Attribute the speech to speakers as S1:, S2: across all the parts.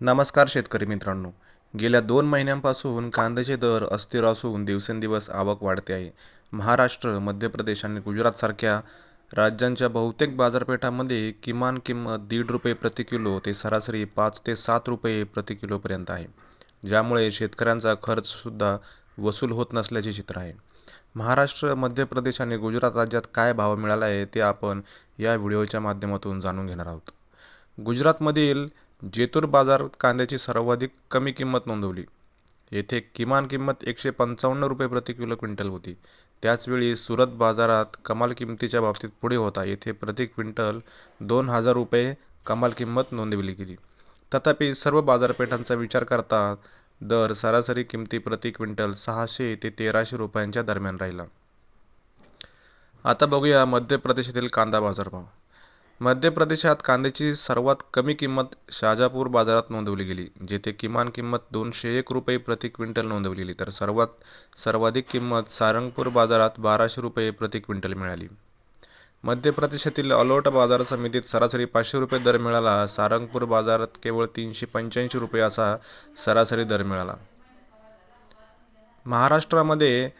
S1: नमस्कार शेतकरी मित्रांनो. गेल्या दोन महिन्यांपासून कांद्याचे दर अस्थिर असून दिवसेंदिवस आवक वाढते आहे. महाराष्ट्र मध्य प्रदेश आणि गुजरातसारख्या राज्यांच्या बहुतेक बाजारपेठांमध्ये किमान किंमत दीड रुपये प्रति किलो ते सरासरी पाच ते सात रुपये प्रति किलोपर्यंत आहे. ज्यामुळे शेतकऱ्यांचा खर्चसुद्धा वसूल होत नसल्याचे चित्र आहे. महाराष्ट्र मध्य प्रदेश आणि गुजरात राज्यात काय भाव मिळाला आहे ते आपण या व्हिडिओच्या माध्यमातून जाणून घेणार आहोत. गुजरातमधील जेतूर बाजारात कांद्याची सर्वाधिक कमी किंमत नोंदवली. येथे किमान किंमत एकशे पंचावन्न रुपये प्रति किलो क्विंटल होती. त्याचवेळी सुरत बाजारात कमाल किंमतीच्या बाबतीत पुढे होता. येथे प्रति क्विंटल दोन हजार रुपये कमाल किंमत नोंदवली गेली. तथापि सर्व बाजारपेठांचा विचार करता दर सरासरी किमती प्रति क्विंटल सहाशे ते तेराशे रुपयांच्या दरम्यान राहिला. आता बघूया मध्य प्रदेशातील कांदा बाजारभाव. मध्य प्रदेशात कांद्याची सर्वात कमी किंमत शाजापूर बाजारात नोंदवली गेली जेथे किमान किंमत दोनशे एक रुपये प्रति क्विंटल नोंदवली गेली. तर सर्वात सर्वाधिक किंमत सारंगपूर बाजारात बाराशे रुपये प्रति क्विंटल मिळाली. मध्य प्रदेशातील अलोट बाजार समितीत सरासरी पाचशे रुपये दर मिळाला सारंगपूर बाजारात केवळ तीनशे पंच्याऐंशी रुपये असा सरासरी दर मिळाला. महाराष्ट्रामध्ये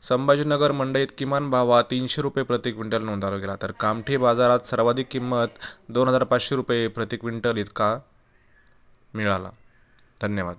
S1: संभाजीनगर मंडईत किमान भावा तीनशे रुपये प्रति क्विंटल नोंदवला गेला. तर कामठी बाजारात सर्वाधिक किंमत दोन हजार पाचशे रुपये प्रति क्विंटल इतका मिळाला. धन्यवाद.